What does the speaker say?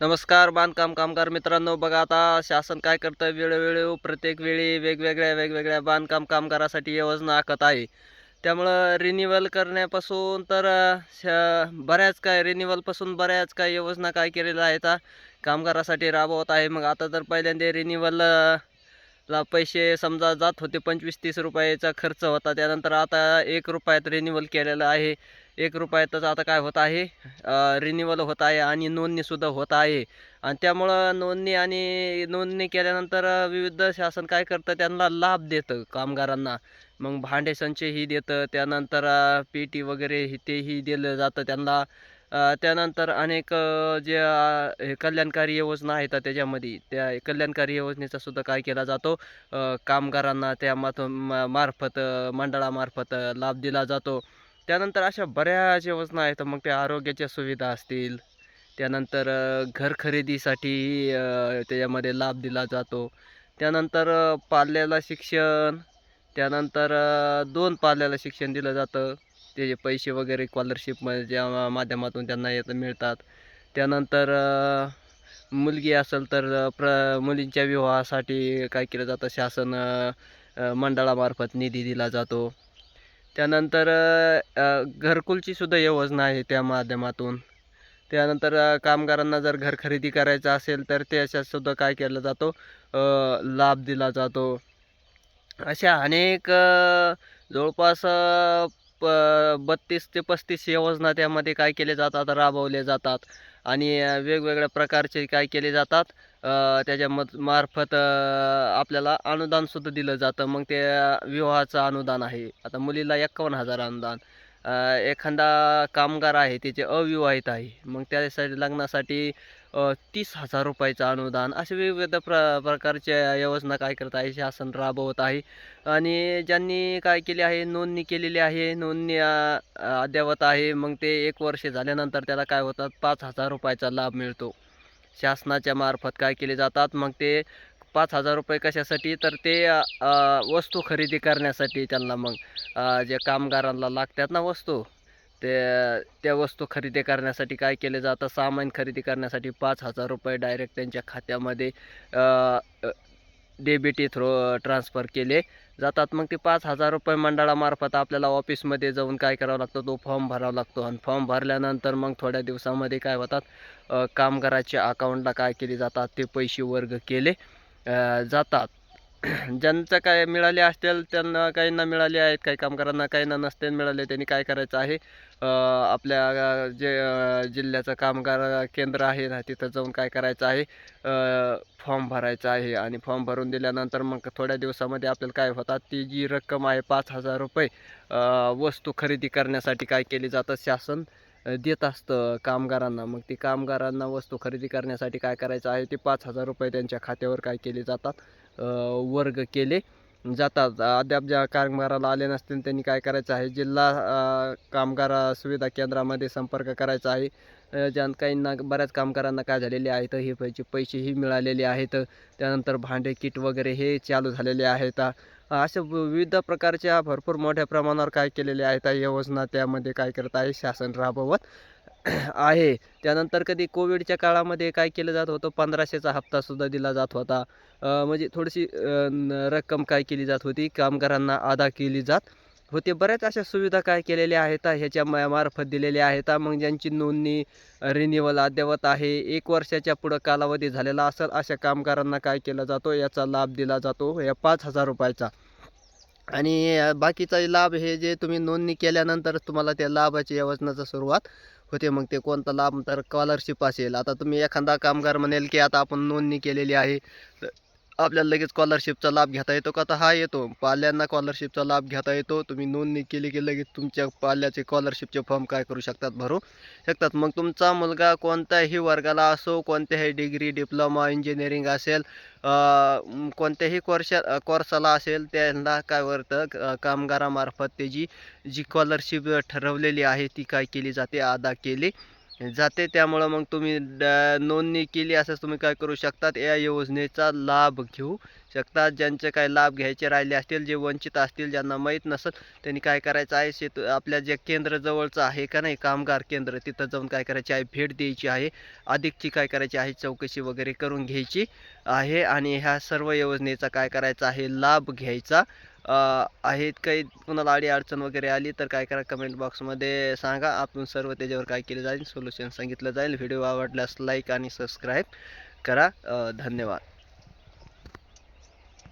नमस्कार बांधकाम कामगार मित्रांनो बघा आता शासन काय करतं वेळोवेळी हो, प्रत्येक वेळी वेगवेगळ्या वेगवेगळ्या बांधकाम कामगारासाठी योजना आखत आहे. त्यामुळं रिन्युअल करण्यापासून तर श बऱ्याच काय रिन्युअलपासून बऱ्याच काय योजना काय केलेल्या आहेत कामगारासाठी राबवत आहे. मग आता तर पहिल्यांदा रिन्युअल ला पैसे समजा जात होते पंचवीस तीस रुपयाचा खर्च होता त्यानंतर आता एक रुपयात रिन्युअल केलेलं आहे. एक रुपयातच आता काय होत आहे? रिन्युअल होत आहे आणि नोंदणीसुद्धा होत आहे. आणि त्यामुळं नोंदणी आणि नोंदणी केल्यानंतर विविध शासन काय करतं? त्यांना लाभ देतं कामगारांना. मग भांडे संचही देतं त्यानंतर पेटी वगैरे हे तेही दिलं जातं त्यांना. त्यानंतर अनेक जे कल्याणकारी योजना आहेत त्याच्यामध्ये त्या कल्याणकारी योजनेचा सुद्धा काय केला जातो? कामगारांना त्या माथ मार्फत मंडळामार्फत लाभ दिला जातो. त्यानंतर अशा बऱ्याच योजना आहेत मग त्या आरोग्याच्या सुविधा असतील. त्यानंतर घर खरेदीसाठी त्याच्यामध्ये लाभ दिला जातो. त्यानंतर पाल्याला शिक्षण त्यानंतर दोन पाल्याला शिक्षण दिलं जातं. त्याचे पैसे वगैरे स्कॉलरशिपच्या माध्यमातून त्यांना येत मिळतात. त्यानंतर मुलगी असेल तर प्र मुलींच्या विवाहासाठी काय केलं जातं? शासन मंडळामार्फत निधी दिला जातो. त्यानंतर घरकुलची सुद्धा योजना आहे त्या माध्यमातून. त्यानंतर कामगारांना जर घर खरेदी करायचं असेल तर त्याच्यातसुद्धा काय केलं जातो? लाभ दिला जातो. अशा अनेक जवळपास प बत्तीस ते पस्तीस योजना त्यामध्ये काय केले जातात? राबवले जातात. आणि वेगवेगळ्या प्रकारचे काय केले जातात? त्याच्या मध मार्फत आपल्याला अनुदानसुद्धा दिलं जातं. मग ते विवाहाचं अनुदान आहे. आता मुलीला एकावन्न हजार अनुदान. एखादा कामगार आहे त्याचे अविवाहित आहे. मग त्यासाठी लग्नासाठी तीस हजार रुपयाचं अनुदान असे विविध प्र प्रकारच्या योजना काय करत आहे शासन राबवत आहे. आणि ज्यांनी काय केले आहे नोंदणी केलेली आहे नोंदणी अद्यावत अद्ययावत आहे मग ते एक वर्ष झाल्यानंतर त्याला काय होतात पाच हजार रुपयाचा लाभ मिळतो. शासनाच्या मार्फत काय केले जातात मग ते पाच हजार रुपये कशासाठी? तर ते वस्तू खरेदी करण्यासाठी त्यांना मग जे कामगारांना लागतात ना वस्तू ते त्या वस्तू खरेदी करण्यासाठी काय केले जातं? सामान खरेदी करण्यासाठी पाच हजार रुपये डायरेक्ट त्यांच्या खात्यामध्ये डेबिटी थ्रो ट्रान्सफर केले जातात. मग ते पाच हजार रुपये मंडळामार्फत आपल्याला ऑफिसमध्ये जाऊन काय करावं लागतं? तो फॉर्म भरावा लागतो. आणि फॉर्म भरल्यानंतर मग थोड्या दिवसामध्ये काय होतात? कामगाराच्या अकाउंटला काय केले जातात? ते पैसे वर्ग केले. जातात. ज्यांचं काय मिळाले असतील त्यांना काहींना मिळाले आहेत काही कामगारांना काहींना नसते मिळाले त्यांनी काय करायचं आहे? आपल्या जे जिल्ह्याचं कामगार केंद्र आहे ना तिथं जाऊन काय करायचं आहे? फॉर्म भरायचा आहे आणि फॉर्म भरून दिल्यानंतर मग थोड्या दिवसामध्ये आपल्याला काय होतात? ती जी रक्कम आहे पाच हजार रुपये वस्तू खरेदी करण्यासाठी काय केली जातं शासन देत असतं कामगारांना. मग ती कामगारांना वस्तू खरेदी करण्यासाठी काय करायचं आहे? ते पाच हजार रुपये त्यांच्या खात्यावर काय केले जातात? वर्ग केले जातात. अद्याप ज्या कामगाराला आले नसतील त्यांनी काय करायचं आहे? जिल्हा कामगार सुविधा केंद्रामध्ये संपर्क करायचा आहे. ज्या काहींना बऱ्याच कामगारांना काय झालेले आहेत? हे पैसे पैसेही मिळालेले आहेत. त्यानंतर भांडे किट वगैरे हे चालू झालेले आहेत. अशा विविध प्रकारच्या भरपूर मोठ्या प्रमाणावर काय केलेले आहेत योजना त्यामध्ये काय करत आहे शासन राबवत आहे. त्यानंतर कधी कोविडच्या काळामध्ये काय केलं जात होतं पंधराशेचा हप्तासुद्धा दिला जात होता. म्हणजे थोडीशी रक्कम काय केली जात होती कामगारांना अदा केली जात. होते बऱ्याच अशा सुविधा काय केलेल्या आहेत ह्याच्या मार्फत दिलेल्या आहेत. मग ज्यांची नोंदणी रिन्युअल अद्ययावत आहे एक वर्षाच्या पुढं कालावधी झालेला असेल अशा कामगारांना काय केला जातो? याचा लाभ दिला जातो या पाच हजार रुपयाचा. आणि बाकीचा लाभ हे जे तुम्ही नोंदणी केल्यानंतरच तुम्हाला त्या लाभाची योजनाचा सुरुवात होते. मग ते कोणता लाभ? तर स्कॉलरशिप असेल. आता तुम्ही एखादा कामगार म्हणेल की आता आपण नोंदणी केलेली आहे. तर आपल्याला लगेच स्कॉलरशिपचा लाभ घेता येतो का? तर हा येतो. पाल्यांना स्कॉलरशिपचा लाभ घेता येतो. तुम्ही नोंदणी केली की लगेच तुमच्या पाल्याचे स्कॉलरशिपचे फॉर्म काय करू शकतात भरू शकतात. मग तुमचा मुलगा कोणत्याही वर्गाला असो कोणत्याही डिग्री डिप्लोमा इंजिनिअरिंग असेल कोणत्याही कोर्शा कोर्साला असेल त्यांना काय वरतं कामगारामार्फत त्याची जी स्कॉलरशिप ठरवलेली आहे ती काय केली जाते? अदा केली. जाते त्यामुळं मग तुम्ही ड- नोंदणी केली असं तुम्ही काय करू शकतात? या योजनेचा लाभ घेऊ शकतात. ज्यांचे काय लाभ घ्यायचे राहिले असतील जे वंचित असतील ज्यांना माहीत नसेल त्यांनी काय करायचं आहे? शेत आपल्या जे केंद्र जवळचं आहे का नाही कामगार केंद्र तिथं जाऊन काय करायचे आहे? भेट द्यायची आहे. अधिकची काय करायची आहे? चौकशी वगैरे करून घ्यायची आहे. आणि ह्या सर्व योजनेचा काय करायचा आहे? लाभ घ्यायचा आहेत काही? कुणाला अडी अडचण वगैरे आली तर काय करा कमेंट बॉक्समध्ये सांगा. आपण सर्व त्याच्यावर काय केलं जाईल सोल्युशन सांगितलं जाईल. व्हिडिओ आवडल्यास लाईक आणि सबस्क्राईब करा. धन्यवाद.